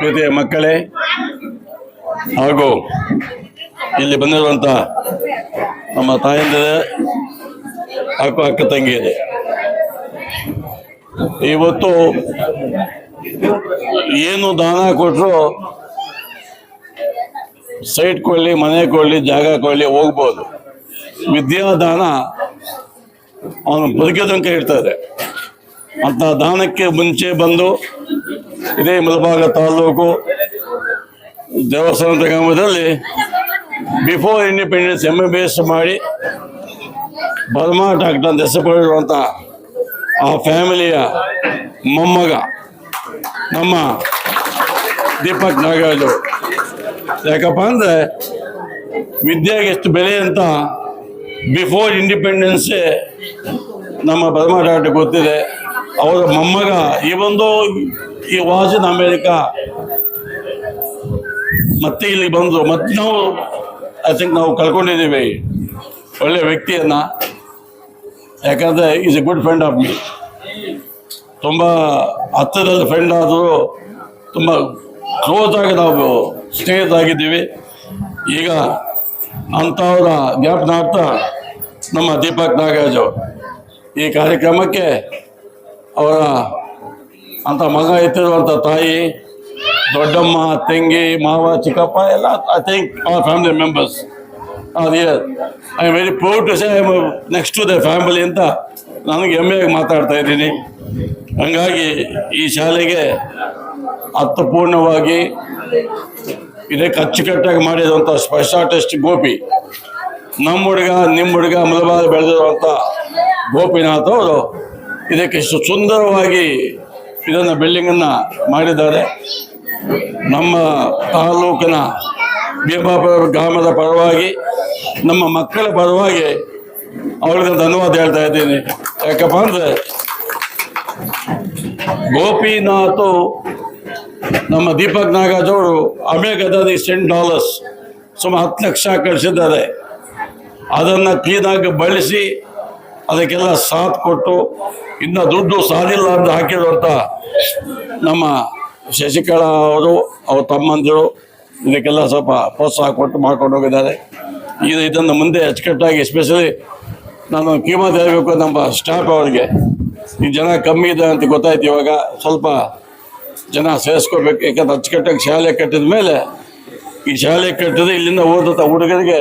ಪ್ರೀತಿಯ ಮಕ್ಕಳೇ, ಹಾಗೂ ಇಲ್ಲಿ ಬಂದಿರುವಂತ ನಮ್ಮ ತಾಯಂದಿರ ಹಾಗೂ ಅಕ್ಕ ತಂಗಿಯರೇ, ಇವತ್ತು ಏನು ದಾನ ಕೊಟ್ಟರು ಸೈಟ್ ಕೊಳ್ಳಿ ಮನೆ ಕೊಳ್ಳಿ ಜಾಗ ಕೊಳ್ಳಿ ಹೋಗ್ಬೋದು. ವಿದ್ಯಾದಾನ ಅವನು ಬದುಕಿದಂಕ ಇರ್ತಾರೆ ಅಂತ ದಾನಕ್ಕೆ ಮುಂಚೆ ಬಂದು ಇದೇ ಮುಲಭಾಗ ತಾಲೂಕು ದೇವಸ್ಥಾನದ ಗ್ರಾಮದಲ್ಲಿ before independence M B S ಮಾಡಿ ಬರ್ಮಾ ಡಾಕ್ಟರ್ ಅಂತ ಆ ಫ್ಯಾಮಿಲಿಯ ಮೊಮ್ಮಗ ನಮ್ಮ ದೀಪಕ್ ನಾಗರಾಜು. ಯಾಕಪ್ಪ ಅಂದರೆ ವಿದ್ಯೆಗೆ ಎಷ್ಟು ಬೆಲೆ ಅಂತ ಬಿಫೋರ್ ಇಂಡಿಪೆಂಡೆನ್ಸೇ ನಮ್ಮ ಬರ್ಮಾ ಡಾಕ್ಟರ್ ಗೊತ್ತಿದೆ. ಅವರ ಮೊಮ್ಮಗ, ಈ ಒಂದು ಈ ವಾಸಿನ ಅಮೇರಿಕಾ. ಮತ್ತೆ ಇಲ್ಲಿ ಬಂದು, ಮತ್ತೆ ನಾವು ಐ ಥಿಂಕ್ ನಾವು ಕಳ್ಕೊಂಡಿದ್ದೀವಿ. ಒಳ್ಳೆಯ ವ್ಯಕ್ತಿಯನ್ನು. ಯಾಕಂದರೆ is a good friend of me ತುಂಬ ಹತ್ತಿರದ ಫ್ರೆಂಡ್ ಆದರೂ ತುಂಬ ಕ್ಲೋಸ್ ಆಗಿ ನಾವು ಸ್ನೇಹಿತರಾಗಿದ್ದೀವಿ. ಈಗ ಅಂಥವರ ಜ್ಞಾಪನಾರ್ಥ ನಮ್ಮ ದೀಪಕ್ ನಾಗರಾಜು ಈ ಕಾರ್ಯಕ್ರಮಕ್ಕೆ ಅವರ ಅಂತ ಮಗ ಎತ್ತಿರುವಂಥ ತಾಯಿ, ದೊಡ್ಡಮ್ಮ, ತಂಗಿ, ಮಾವ, ಚಿಕ್ಕಪ್ಪ, ಎಲ್ಲ I think our family members ಅದು I am very proud to say next to the family ಅಂತ ನನಗೆ ಹೆಮ್ಮೆಯಾಗಿ ಮಾತಾಡ್ತಾ ಇದ್ದೀನಿ. ಹಂಗಾಗಿ ಈ ಶಾಲೆಗೆ ಅರ್ಥಪೂರ್ಣವಾಗಿ ಇದಕ್ಕೆ ಅಚ್ಚುಕಟ್ಟಾಗಿ ಮಾಡಿದಂಥ ಸ್ಪೆಷಲ್ ಗೋಪಿ. ನಮ್ಮ ಹುಡುಗ, ನಿಮ್ಮ ಹುಡುಗ ಮಲಬಾರ್ ಬೆಳೆದಿರುವಂಥ ಗೋಪಿನಾಥ್ ಅವರು ಇದಕ್ಕೆ ಇಷ್ಟು ಸುಂದರವಾಗಿ ಇದನ್ನು ಬಿಲ್ಡಿಂಗನ್ನು ಮಾಡಿದ್ದಾರೆ. ನಮ್ಮ ತಾಲೂಕಿನ ಭೀಮಾಪುರ ಗ್ರಾಮದ ಪರವಾಗಿ, ನಮ್ಮ ಮಕ್ಕಳ ಪರವಾಗಿ ಅವರಿಗೆ ಧನ್ಯವಾದ ಹೇಳ್ತಾ ಇದ್ದೀನಿ. ಯಾಕಪ್ಪ ಅಂದರೆ, ಗೋಪಿನಾಥ್, ನಮ್ಮ ದೀಪಕ್ ನಾಗರಾಜ್ ಅವರು ಅಮೆರಿಕದಲ್ಲಿ ಸೆಂಟ್ ಡಾಲರ್ಸ್ ಸುಮಾರು ಹತ್ತು ಲಕ್ಷ ಕಳಿಸಿದ್ದಾರೆ. ಅದನ್ನು ಕ್ಲೀನಾಗಿ ಬಳಸಿ ಅದಕ್ಕೆಲ್ಲ ಸಾಥ್ ಕೊಟ್ಟು ಇನ್ನ ದುಡ್ಡು ಸಾಲಿಲ್ಲ ಅಂತ ಹಾಕಿರುವಂಥ ನಮ್ಮ ಶಶಿಕಲಾ ಅವರು, ಅವ್ರ ತಮ್ಮಂದಿರು ಇದಕ್ಕೆಲ್ಲ ಸ್ವಲ್ಪ ಪ್ರೋತ್ಸಾಹ ಕೊಟ್ಟು ಮಾಡ್ಕೊಂಡು ಹೋಗಿದ್ದಾರೆ. ಇದು ಇದನ್ನು ಮುಂದೆ ಅಚ್ಚುಕಟ್ಟಾಗಿ ಎಸ್ಪೆಷಲಿ ನಾನು ಕಿಮ್ಮತ್ ಹೇಳಬೇಕು ನಮ್ಮ ಸ್ಟಾಫ್ ಅವರಿಗೆ, ಈ ಜನ ಕಮ್ಮಿ ಇದೆ ಅಂತ ಗೊತ್ತಾಯ್ತು ಇವಾಗ, ಸ್ವಲ್ಪ ಜನ ಸೇರಿಸ್ಕೋಬೇಕು, ಯಾಕಂದ್ರೆ ಅಚ್ಚುಕಟ್ಟಾಗಿ ಶಾಲೆ ಕಟ್ಟಿದ ಮೇಲೆ ಈ ಶಾಲೆ ಕಟ್ಟಿದ್ರೆ ಇಲ್ಲಿಂದ ಓದಂಥ ಹುಡುಗರಿಗೆ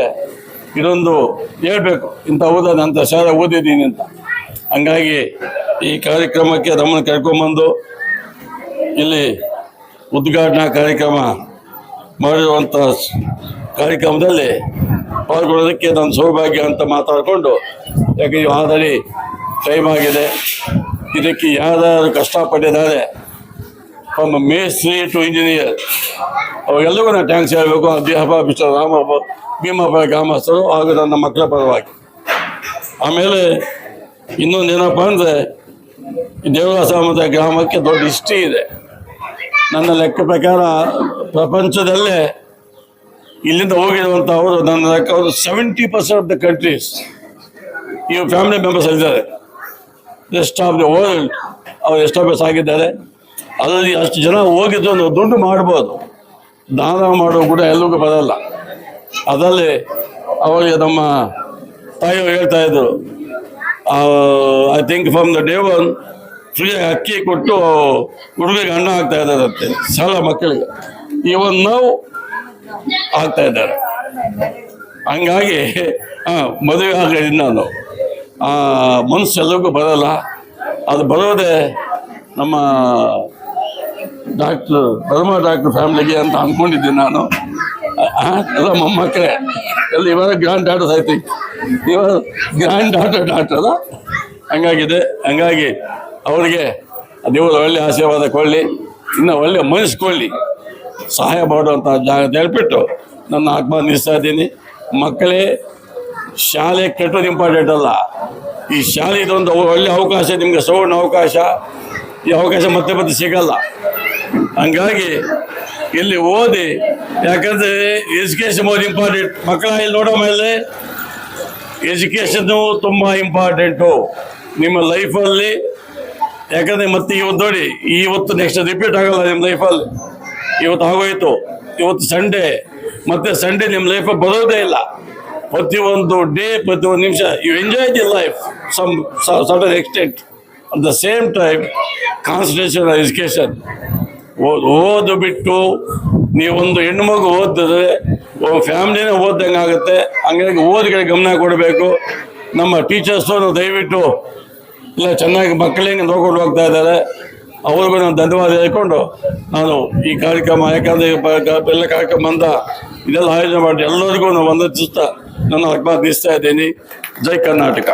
ಇದೊಂದು ಹೇಳಬೇಕು. ಇಂಥ ಓದ ಅಂತ ಶಾಲೆ ಓದಿದ್ದೀನಿ ಅಂತ. ಹಂಗಾಗಿ ಈ ಕಾರ್ಯಕ್ರಮಕ್ಕೆ ನಮ್ಮನ್ನು ಕರ್ಕೊಂಬಂದು ಇಲ್ಲಿ ಉದ್ಘಾಟನಾ ಕಾರ್ಯಕ್ರಮ ಮಾಡಿರುವಂಥ ಕಾರ್ಯಕ್ರಮದಲ್ಲಿ ಪಾಲ್ಗೊಳ್ಳೋದಕ್ಕೆ ನನ್ನ ಸೌಭಾಗ್ಯ ಅಂತ ಮಾತಾಡಿಕೊಂಡು ಯಾಕೆ ಮಾದರಿ ಟೈಮ್ ಆಗಿದೆ. ಇದಕ್ಕೆ ಯಾರಾದರೂ ಕಷ್ಟಪಟ್ಟಿದ್ದಾರೆ. ಫ್ರಮ್ ಮೇಸ್ತ್ರಿ ಟು ಇಂಜಿನಿಯರ್ ಅವಾಗೆಲ್ಲರಿಗೂ ನಾನು ಟ್ಯಾಂಕ್ಸ್ ಹೇಳಬೇಕು. ಅಧ್ಯಾಪ ಮಿಸ್ಟರ್ ರಾಮ ಭೀಮಪ್ಪ ಗ್ರಾಮಸ್ಥರು ಹಾಗೂ ನನ್ನ ಮಕ್ಕಳ ಪರವಾಗಿ. ಆಮೇಲೆ ಇನ್ನೊಂದು ಏನಪ್ಪ ಅಂದರೆ ದೇವರಾಸಾಮದ ಗ್ರಾಮಕ್ಕೆ ದೊಡ್ಡ ಇಷ್ಟ ಇದೆ. ನನ್ನ ಲೆಕ್ಕ ಪ್ರಕಾರ ಪ್ರಪಂಚದಲ್ಲೇ ಇಲ್ಲಿಂದ ಹೋಗಿರುವಂಥವರು ನನ್ನ ಲೆಕ್ಕ ಅವರು seventy percent of the countries ಈ ಫ್ಯಾಮಿಲಿ ಮೆಂಬರ್ಸ್ ಇದ್ದಾರೆ. ರೆಸ್ಟ್ ಆಫ್ ದಿ ವರ್ಲ್ಡ್ ಅವರು ಎಸ್ಟಾಬ್ಲಿಷ್ ಆಗಿದ್ದಾರೆ. ಅದರಲ್ಲಿ ಅಷ್ಟು ಜನ ಹೋಗಿದ್ದು ಒಂದು ದುಡ್ಡು ಮಾಡ್ಬೋದು. ದಾನ ಮಾಡೋ ಕೂಡ ಎಲ್ಲರಿಗೂ ಬರಲ್ಲ. ಅದರಲ್ಲಿ ಅವರಿಗೆ ನಮ್ಮ ತಾಯಿಯವರು ಹೇಳ್ತಾ ಇದ್ರು I think from the day one free ಅಕ್ಕಿ ಕೊಟ್ಟು ಹುಡುಗರಿಗೆ ಅನ್ನ ಹಾಕ್ತಾ ಇದ್ದಾರಂತೆ ಸಾಲ ಮಕ್ಕಳಿಗೆ. ಇವನ್ ನಾವು ಆಗ್ತಾ ಇದ್ದಾರೆ. ಹಂಗಾಗಿ ಮದುವೆ ಆಗಲಿ ನಾನು ಆ ಮನಸ್ಸು ಎಲ್ಲರಿಗೂ ಬರಲ್ಲ. ಅದು ಬರೋದೇ ನಮ್ಮ ಡಾಕ್ಟ್ರು ಪರಮ ಡಾಕ್ಟ್ರ್ ಫ್ಯಾಮಿಲಿಗೆ ಅಂತ ಅಂದ್ಕೊಂಡಿದ್ದೀನಿ ನಾನು. ಎಲ್ಲ ಮೊಮ್ಮಕ್ಕಳೇ. ಎಲ್ಲ ಇವಾಗ ಗ್ರ್ಯಾಂಡ್ ಡಾಟರ್ಸ್ ಐತಿ. ಇವಾಗ ಗ್ರ್ಯಾಂಡ್ ಡಾಟರ್ ಡಾಕ್ಟರ್ ಹಂಗಾಗಿದೆ. ಹಂಗಾಗಿ ಅವರಿಗೆ ದೇವರು ಒಳ್ಳೆ ಆಶೀರ್ವಾದ ಕೊಡಲಿ. ಇನ್ನು ಒಳ್ಳೆ ಮನಸ್ಸು ಕೊಳ್ಳಿ ಸಹಾಯ ಮಾಡುವಂಥ ಜಾಗ ಹೇಳ್ಬಿಟ್ಟು ನನ್ನ ಆತ್ಮ ನಿಲ್ಲಿಸ್ತಾ ಇದ್ದೀನಿ. ಮಕ್ಕಳೇ, ಶಾಲೆ ಕಟ್ಟೋದು ಇಂಪಾರ್ಟೆಂಟ್ ಅಲ್ಲ. ಈ ಶಾಲೆ ಇದೊಂದು ಒಳ್ಳೆ ಅವಕಾಶ, ನಿಮಗೆ ಸುವರ್ಣ ಅವಕಾಶ. ಈ ಅವಕಾಶ ಮತ್ತೆ ಮತ್ತೆ ಸಿಗಲ್ಲ. ಹಂಗಾಗಿ ಇಲ್ಲಿ ಓದಿ ಯಾಕಂದರೆ ಎಜುಕೇಷನ್ ಮೋರ್ ಇಂಪಾರ್ಟೆಂಟ್. ಮಕ್ಕಳ ಇಲ್ಲಿ ನೋಡೋ ಮೇಲೆ ಎಜುಕೇಷನ್ನು ತುಂಬ ಇಂಪಾರ್ಟೆಂಟು. ನಿಮ್ಮ ಲೈಫಲ್ಲಿ, ಯಾಕಂದರೆ ಮತ್ತೆ ಇವತ್ತು ನೋಡಿ, ಇವತ್ತು ನೆಕ್ಸ್ಟ್ ರಿಪೀಟ್ ಆಗೋಲ್ಲ ನಿಮ್ಮ ಲೈಫಲ್ಲಿ. ಇವತ್ತು ಆಗೋಯ್ತು. ಇವತ್ತು ಸಂಡೇ ಮತ್ತೆ ಸಂಡೇ ನಿಮ್ಮ ಲೈಫ್ ಬರೋದೇ ಇಲ್ಲ. ಪ್ರತಿಯೊಂದು ಡೇ ಪ್ರತಿಯೊಂದು ನಿಮಿಷ you enjoy the life some sudden extent at the same time concentration education ಓದು ಬಿಟ್ಟು ನೀವೊಂದು ಹೆಣ್ಣು ಮಗು ಓದಿದ್ರೆ ಫ್ಯಾಮಿಲಿನೇ ಓದ್ದಂಗೆ ಆಗುತ್ತೆ. ಹಂಗಾಗಿ ಓದಿಗೆ ಗಮನ ಕೊಡಬೇಕು. ನಮ್ಮ ಟೀಚರ್ಸು ದಯವಿಟ್ಟು, ಇಲ್ಲ, ಚೆನ್ನಾಗಿ ಮಕ್ಕಳಿಗೆ ನೋಡ್ಕೊಂಡು ಹೋಗ್ತಾ ಇದ್ದಾರೆ, ಅವ್ರಿಗೂ ನಾನು ಧನ್ಯವಾದ ಹೇಳ್ಕೊಂಡು ನಾನು ಈ ಕಾರ್ಯಕ್ರಮ, ಯಾಕಂದರೆ ಎಲ್ಲ ಕಾರ್ಯಕ್ರಮ ಅಂತ ಇದೆಲ್ಲ ಆಯೋಜನೆ ಮಾಡಿ ಎಲ್ಲರಿಗೂ ನಾನು ವಂದಿಸುತ್ತಾ ನನ್ನ ಅಭಿಮಾನಿಸ್ತಾ ಇದ್ದೀನಿ. ಜೈ ಕರ್ನಾಟಕ.